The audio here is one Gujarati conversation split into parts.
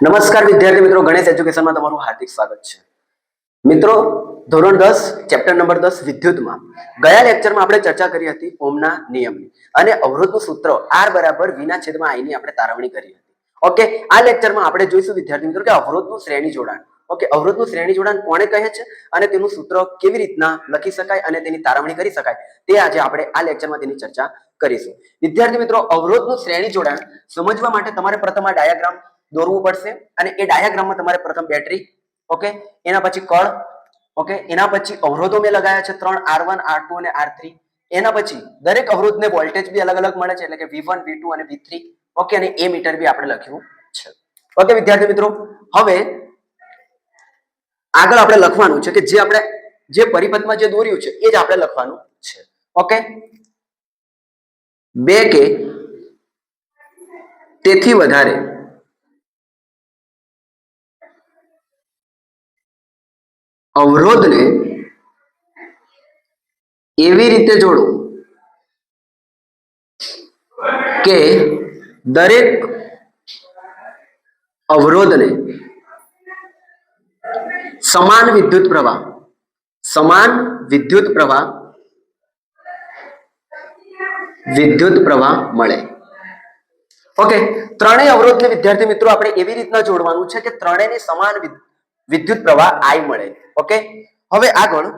નમસ્કાર વિદ્યાર્થી મિત્રો, ગણેશ એજ્યુકેશનમાં તમારું હાર્દિક સ્વાગત છે. મિત્રો, ધોરણ દસ, ચેપ્ટર નંબર દસ, વિદ્યુતમાં. ગયા લેક્ચરમાં આપણે ચર્ચા કરી હતી ઓમના નિયમની અને અવરોધનું સૂત્ર આર બરાબર વિના છેદમાં આઈની આપણે તારવણી કરી હતી. ઓકે, આ લેક્ચરમાં આપણે જોઈશું વિદ્યાર્થી મિત્રો કે અવરોધનું શ્રેણી જોડાણ. ઓકે, અવરોધનું શ્રેણી જોડાણ કોણે કહે છે અને તેનું સૂત્ર કેવી રીતના લખી શકાય અને તેની તારવણી કરી શકાય તે આજે આપણે આ લેક્ચરમાં તેની ચર્ચા કરીશું. વિદ્યાર્થી મિત્રો, અવરોધનું શ્રેણી જોડાણ સમજવા માટે તમારે પ્રથમ આ ડાયાગ્રામ દોરવું પડશે અને એ ડાયાગ્રામમાં તમારે પ્રથમ બેટરી ઓકે એના પછી કળ ઓકે એના પછી અવરોધો મેં લગાયા છે ત્રણ આર વન આર ટુ અને આર થ્રી એના પછી દરેક અવરોધને વોલ્ટેજ બી અલગ અલગ મળે છે, એટલે કે વી વન વી ટુ અને વી થ્રી ઓકે અને એ મીટર બી આપણે લખ્યું છે. ઓકે વિદ્યાર્થી મિત્રો, હવે આગળ આપણે લખવાનું છે કે જે આપણે, જે પરિપથમાં જે દોર્યું છે, એ જ આપણે લખવાનું છે. ઓકે બે કે તેથી વધારે અવરોધને એવી રીતે જોડો કે દરેક અવરોધને સમાન વિદ્યુત પ્રવાહ, સમાન વિદ્યુત પ્રવાહ વિદ્યુત પ્રવાહ મળે. ઓકે ત્રણેય અવરોધને વિદ્યાર્થી મિત્રો, આપણે એવી રીતના જોડવાનું છે કે ત્રણેયને સમાન વિદ- વિદ્યુત પ્રવાહ આઈ મળે. ઓકે હવે આગળ.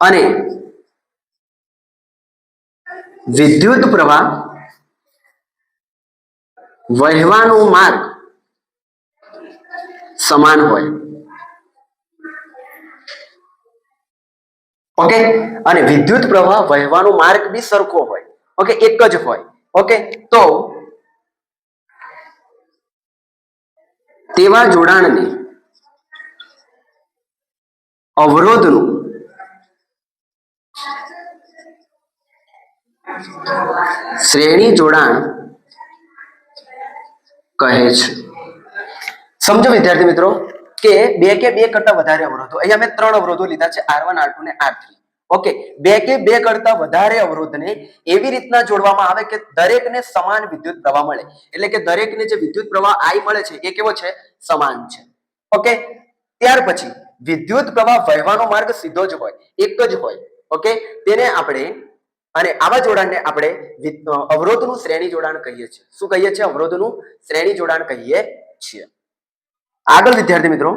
અને વિદ્યુત પ્રવાહ વહેવાનો માર્ગ સમાન હોય. ઓકે અને વિદ્યુત પ્રવાહ વહેવાનો માર્ગ બી સરખો હોય. ઓકે એક જ હોય. ઓકે તો તેવા જોડાણને અવરોધનું શ્રેણી જોડાણ કહે છે. સમજો વિદ્યાર્થી મિત્રો, કે બે કે બે કરતા વધારે અવરોધો. અહીંયા મેં ત્રણ અવરોધો લીધા છે. આર વન આર ટુ ને આર થ્રી ઓકે બે કે બે કરતા વધારે અવરોધને એવી રીતના જોડવામાં આવે કે દરેકને સમાન વિદ્યુત પ્રવાહ મળે. એટલે કે દરેકને જે વિદ્યુત પ્રવાહ આઈ મળે છે, એ કેવો છે? સમાન છે. ઓકે ત્યાર પછી વિદ્યુત પ્રવાહ વહેવાનો માર્ગ સીધો જ હોય, એક જ હોય. ઓકે તેને આપણે અને આવા જોડાણને આપણે અવરોધનું શ્રેણી જોડાણ કહીએ છીએ. શું કહીએ છીએ? અવરોધનું શ્રેણી જોડાણ કહીએ છીએ. આગળ વિદ્યાર્થી મિત્રો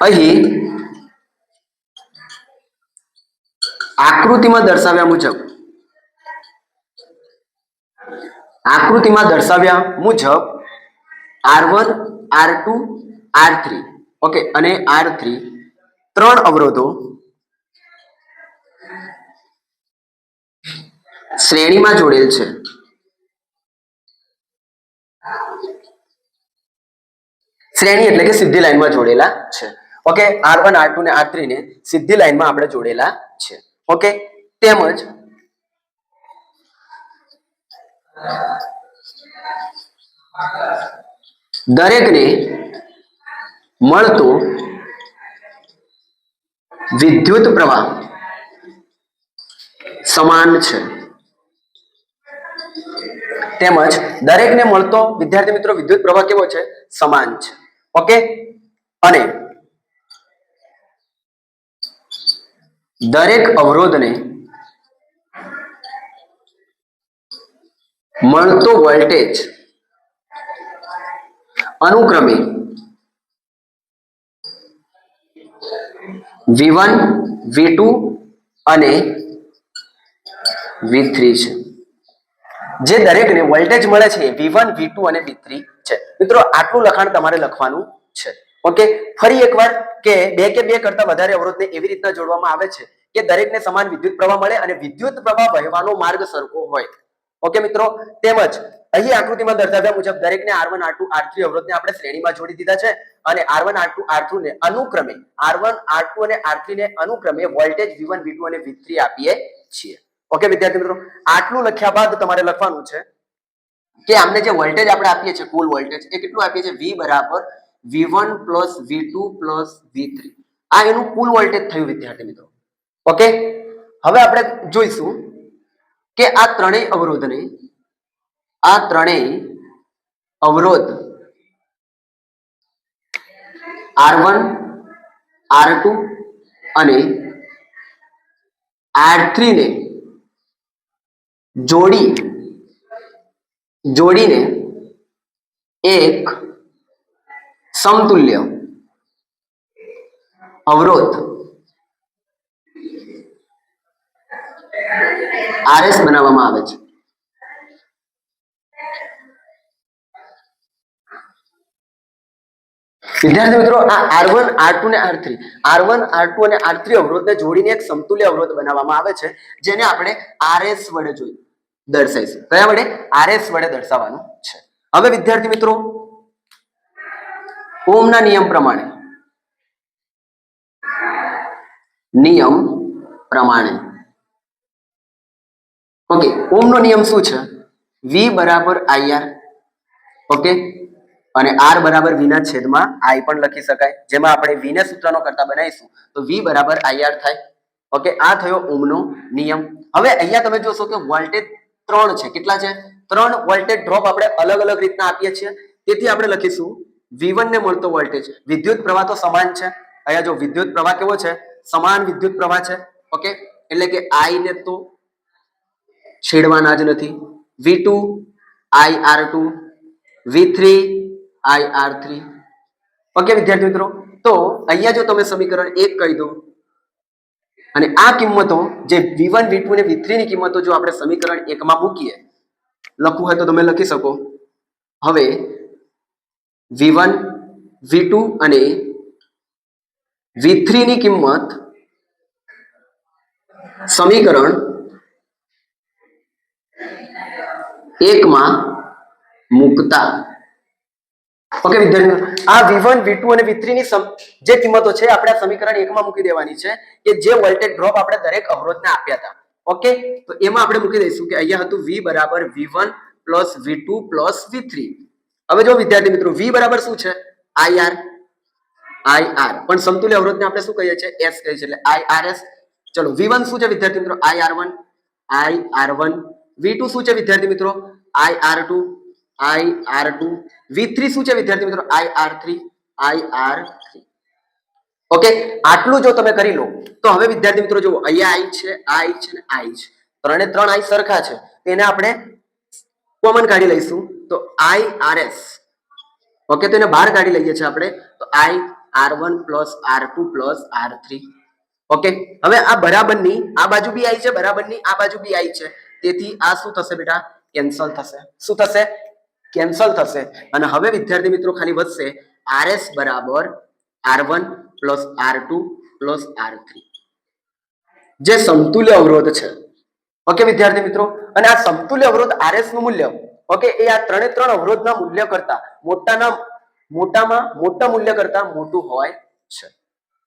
અહીં આકૃતિમાં દર્શાવ્યા મુજબ, આકૃતિમાં દર્શાવ્યા મુજબ R one, R two, R three, okay, અને આર થ્રી ત્રણ અવરોધો શ્રેણીમાં જોડેલ છે. શ્રેણી એટલે કે સીધી લાઈનમાં જોડેલા છે. Okay R one R two ને આર થ્રી ને સીધી લાઈનમાં આપણે જોડેલા છે. ઓકે તેમજ દરેકને મળતો વિદ્યુત પ્રવાહ સમાન છે. તેમજ દરેકને મળતો, વિદ્યાર્થી મિત્રો, વિદ્યુત પ્રવાહ કેવો છે? સમાન છે. ઓકે અને દરેક અવરોધને મળતો વોલ્ટેજ અનુક્રમે વી વન વી ટુ અને વી થ્રી છે. જે દરેકને વોલ્ટેજ મળે છે વી વન વી ટુ અને વી થ્રી છે. મિત્રો, આટલું લખાણ તમારે લખવાનું છે. ઓકે ફરી એકવાર કે બે કે બે કરતા વધારે અવરોધને એવી રીતના જોડવામાં આવે છે કે દરેકને સમાન વિદ્યુત પ્રવાહ મળે અને વિદ્યુત પ્રવાહ વહેવાનો માર્ગ સરખો હોય. ઓકે મિત્રો? તેમજ અહીં આકૃતિમાં દર્શાવ્યા મુજબ દરેકને R one R two R three અવરોધને આપણે શ્રેણીમાં જોડી દીધા છે અને R one R two R three ને અનુક્રમે આર વન આર ટુ અને આર થ્રી ને અનુક્રમે voltage V one V two અને વી થ્રી આપીએ છીએ. ઓકે વિદ્યાર્થી મિત્રો? આટલું લખ્યા બાદ તમારે લખવાનું છે કે આમને જે વોલ્ટેજ આપણે આપીએ છીએ, કુલ વોલ્ટેજ, એ કેટલું આપીએ છીએ? વી બરાબર V one plus V two plus V three આ એનું કુલ વોલ્ટેજ થયું, વિદ્યાર્થી મિત્રો. ઓકે? હવે આપણે જોઈશું કે આ ત્રણેય અવરોધને, આ ત્રણેય અવરોધ આર વન આર ટુ અને આર થ્રીને જોડી, જોડીને એક સમતુલ્ય, અવરોધ. આરએસ બનાવવામાં આવે છે. વિદ્યાર્થી મિત્રો, આ આર વન, આર ટુ ને R three. R one, R two અને આર થ્રી અવરોધને જોડીને એક સમતુલ્ય અવરોધ બનાવવામાં આવે છે, જેને આપણે આરએસ વડે જોઈ દર્શાવીશું. કયા વડે? આરએસ વડે દર્શાવવાનું છે. હવે વિદ્યાર્થી મિત્રો ઓમના નિયમ પ્રમાણે. નિયમ પ્રમાણે. ઓકે, ઓમનો નિયમ શું છે? વી બરાબર આઈઆર ઓકે? અને આર બરાબર વી ના છેદમાં આઈ પણ લખી શકાય. જેમાં આપણે વી ને સૂત્રનો કરતા બનાવીશું. તો વી બરાબર આઈઆર થાય. ઓકે, આ થયો ઓમનો નિયમ. હવે અહીંયા તમે જોશો કે વોલ્ટેજ ત્રણ છે. કેટલા છે? ત્રણ વોલ્ટેજ ડ્રોપ આપણે અલગ અલગ રીતના આપીએ છીએ. તેથી આપણે લખીશું V1 ને મળતો વોલ્ટેજ વિદ્યુત પ્રવાહ તો સમાન છે. અહીંયા જો વિદ્યુત પ્રવાહ કેવો છે? સમાન વિદ્યુત પ્રવાહ છે. ઓકે એટલે કે I ને તો છેડવાના જ નથી. V two I R two V three I R three okay વિદ્યાર્થી મિત્રો? તો અહીંયા જો તમે સમીકરણ એક કહી દો, અને આ કિંમતો જે વી વન વી ટુ અને વી થ્રી ની કિંમતો જો આપણે સમીકરણ એકમાં મૂકીએ, લખવું હોય તો તમે લખી શકો. હવે વી વન વી ટુ અને વી થ્રી ની કિંમત સમીકરણ એકમાં મૂકતા. ઓકે વિદ્યાર્થીઓ, આ V1 V2 અને V3 ની જે કિંમતો છે, આપણે આ સમીકરણ એકમાં મૂકી દેવાની છે કે જે વોલ્ટેજ ડ્રોપ આપણે દરેક અવરોધને આપ્યા હતા. ઓકે તો એમાં આપણે મૂકી દઈશું કે અહીંયા હતું V બરાબર V1 plus V2 plus V3 હવે જો વિદ્યાર્થી મિત્રો વી બરાબર શું છે? IR IR પણ સમતુલ્ય અવરોધને આપણે શું કહીએ છીએ? એસ કહીએ છીએ. એટલે IRS ચલો વી વન શું છે વિદ્યાર્થી મિત્રો? IR1 IR1 V2 શું છે વિદ્યાર્થી મિત્રો? IR2 IR2 V3 શું છે વિદ્યાર્થી મિત્રો? IR3 IR3 ઓકે આટલું જો તમે કરી લો, તો હવે વિદ્યાર્થી મિત્રો જુઓ, અહીંયા આઈ છે આઈ છે ને I છે. ત્રણે ત્રણ આઈ સરખા છે. તેને આપણે કોમન કાઢી લઈશું. તો IRS ઓકે તો એને બહાર કાઢી લઈએ છીએ આપણે. તો I R one plus R two plus R three. Okay હવે આ બરાબરની, આ બાજુ બી આઈ છે, બરાબરની આ બાજુ બી આઈ છે. તેથી આ શું થશે બેટા? કેન્સલ થશે. શું થશે? કેન્સલ થશે. અને હવે વિદ્યાર્થી મિત્રો ખાલી વધશે RS બરાબર R one plus R two plus R three. જે સમતુલ્ય અવરોધ છે ઓકે, વિદ્યાર્થી મિત્રો? અને આ સમતુલ્ય અવરોધ આરએસનું મૂલ્ય, ઓકે, એ આ ત્રણે ત્રણ અવરોધના મૂલ્ય કરતા મોટાના, મોટામાં મોટા મૂલ્ય કરતા મોટું હોય છે.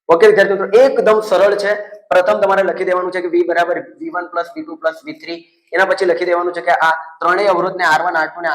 ઓકે, વિદ્યાર્થી મિત્રો, એકદમ સરળ છે. પ્રથમ તમારે લખી દેવાનું છે કે વી બરાબર v1 plus v2 plus v3 એના પછી લખી દેવાનું છે કે આ ત્રણેય અવરોધને r1 r2 ને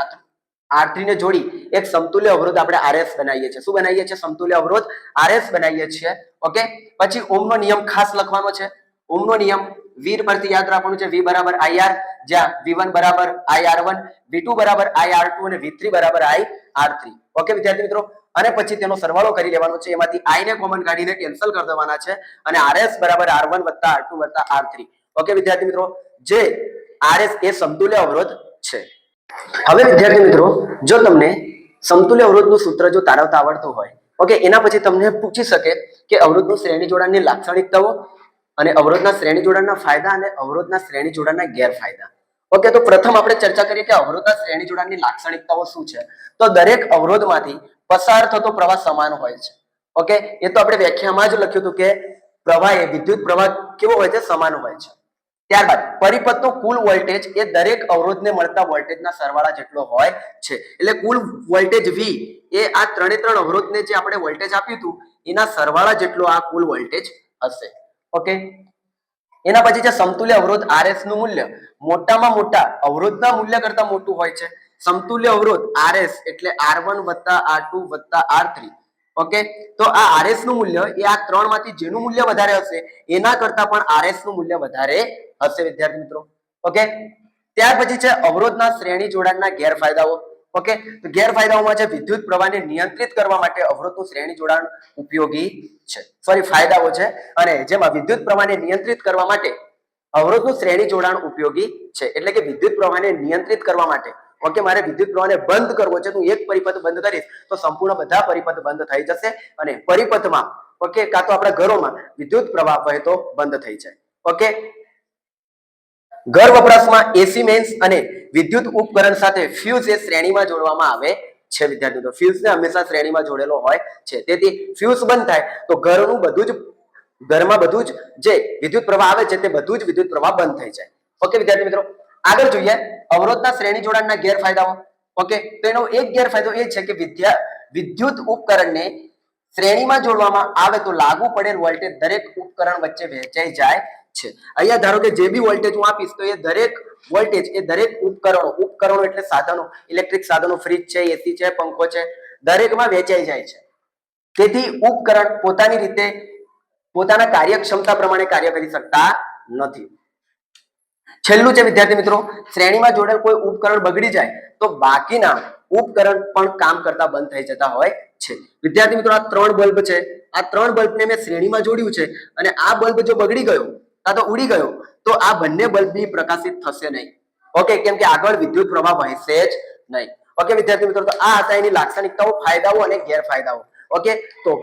r3 ને જોડી એક સમતુલ્ય અવરોધ આપણે આરએસ બનાવીએ છીએ. શું બનાવીએ છીએ? સમતુલ્ય અવરોધ આરએસ બનાવીએ છીએ. ઓકે? પછી ઓમનો નિયમ ખાસ લખવાનો છે. ઓમનો નિયમ વીર પરથી યાદ રાખવાનું છે. વી બરાબર આઈઆર જ્યાં વી વન બરાબર IR1 v2 બરાબર IR2 અને v3 બરાબર આઈ આર થ્રી. ઓકે, વિદ્યાર્થી મિત્રો? અને પછી તેનો સરવાળો કરી લેવાનો છે. એમાંથી આઈ ને કોમન કાઢીને કેન્સલ કરી દેવાના છે. અને આરએસ બરાબર આર વન વત્તા R2 વત્તા R3 ઓકે, વિદ્યાર્થી મિત્રો? જે આરએસ એ સમતુલ્ય અવરોધ છે. હવે વિદ્યાર્થી મિત્રો, જો તમને સમતુલ્ય અવરોધનું સૂત્ર જો તારવતા આવડતું હોય, ઓકે, એના પછી તમને પૂછી શકે કે અવરોધનું શ્રેણી જોડાણની લાક્ષણિકતાઓ અને અવરોધના શ્રેણી જોડાણના ફાયદા અને અવરોધના શ્રેણી જોડાણના ગેરફાયદા. ઓકે તો પ્રથમ આપણે ચર્ચા કરીએ કે અવરોધના શ્રેણી જોડાણની લાક્ષણિકતાઓ શું છે? તો દરેક અવરોધમાંથી પસાર થતો પ્રવાહ સમાન હોય છે. ઓકે એ તો આપણે વ્યાખ્યામાં જ લખ્યું હતું કે પ્રવાહ એ વિદ્યુત પ્રવાહ કેવો હોય છે? સમાન હોય છે. ત્યારબાદ, પરિપથનો કુલ વોલ્ટેજ એ દરેક અવરોધને મળતા વોલ્ટેજના સરવાળા જેટલો હોય છે. એટલે કુલ વોલ્ટેજ V એ આ ત્રણે ત્રણ અવરોધને જે આપણે વોલ્ટેજ આપ્યું હતું, એના સરવાળા જેટલો આ કુલ વોલ્ટેજ હશે. ઓકે એના પછી છે સમતુલ્ય અવરોધ આરએસનું મૂલ્ય. મોટામાં મોટા અવરોધના મૂલ્ય કરતા મોટું હોય છે. સમતુલ્ય અવરોધ આરએસ એટલે આર વન વત્તા આર ટુ વત્તા આર થ્રી ઓકે તો આ આરએસનું મૂલ્ય એ આ ત્રણમાંથી જેનું મૂલ્ય વધારે હશે, એના કરતા પણ આરએસનું મૂલ્ય વધારે હશે, વિદ્યાર્થી મિત્રો. ઓકે ત્યાર પછી છે અવરોધના શ્રેણી જોડાણના ગેરફાયદાઓ. ઓકે? તો ગેરફાયદાઓમાં છે વિદ્યુત પ્રવાહને નિયંત્રિત કરવા માટે અવરોધનું શ્રેણી જોડાણ ઉપયોગી છે. સોરી ફાયદાઓ છે. અને જેમાં વિદ્યુત પ્રવાહને નિયંત્રિત કરવા માટે અવરોધનું શ્રેણી જોડાણ ઉપયોગી છે. એટલે કે વિદ્યુત પ્રવાહને નિયંત્રિત કરવા માટે. ઓકે, મારે વિદ્યુત પ્રવાહને બંધ કરવો છે હું એક પરિપથ બંધ કરીશ, તો સંપૂર્ણ બધા પરિપથ બંધ થઈ જશે. અને પરિપથમાં, ઓકે, કાં તો આપણા ઘરોમાં વિદ્યુત પ્રવાહ વહેતો બંધ થઈ જાય. ઓકે? ઘર વપરાશમાં એસી મેન્સ અને વિદ્યુત ઉપકરણ સાથે ફ્યુઝ એ શ્રેણીમાં જોડવામાં આવે છે વિદ્યાર્થી મિત્રો ફ્યુઝને હંમેશા શ્રેણીમાં જોડેલો હોય છે. તેથી ફ્યુઝ બંધ થાય તો ઘરનું બધું જ, ઘરમાં બધું જ જે વિદ્યુત પ્રવાહ આવે છે તે બધું જ વિદ્યુત પ્રવાહ બંધ થઈ જાય. ઓકે વિદ્યાર્થી મિત્રો, આગળ જોઈએ અવરોધના શ્રેણી જોડાણના ગેરફાયદાઓ. ઓકે તો એનો એક ગેરફાયદો એ છે કે વિદ્યા, વિદ્યુત ઉપકરણને શ્રેણીમાં જોડવામાં આવે તો લાગુ પડેલ વોલ્ટેજ દરેક ઉપકરણ વચ્ચે વહેંચાઈ જાય. છે. અહીંયા ધારો કે જે બી વોલ્ટેજ હું આપીશ, તો એ દરેક વોલ્ટેજ એ દરેક ઉપકરણો ઉપકરણો એટલે સાધનો ઇલેક્ટ્રિક સાધનો ફ્રીજ છે એસી છે, પંખો છે, દરેકમાં વેચાઈ જાય છે. તેથી ઉપકરણ પોતાની રીતે, પોતાના કાર્યક્ષમતા પ્રમાણે કાર્ય કરી શકતા નથી. છેલ્લું છે, વિદ્યાર્થી મિત્રો, શ્રેણીમાં જોડેલ કોઈ ઉપકરણ બગડી જાય, તો બાકીના ઉપકરણ પણ કામ કરતા બંધ થઈ જતા હોય છે. વિદ્યાર્થી મિત્રો, આ ત્રણ બલ્બ છે. આ ત્રણ બલ્બને મેં શ્રેણીમાં જોડ્યું છે અને આ બલ્બ જો બગડી ગયો કાં તો ઉડી ગયો. તો આ બંને બલ્બ પ્રકાશિત થશે નહીં. ઓકે, કેમ કે આગળ વિદ્યુત પ્રવાહ વહેશે જ નહીં. ઓકે, વિદ્યાર્થી મિત્રો, તો આ હતા એની લાક્ષણિકતાઓ, ફાયદાઓ અને ગેરફાયદાઓ. ઓકે, તો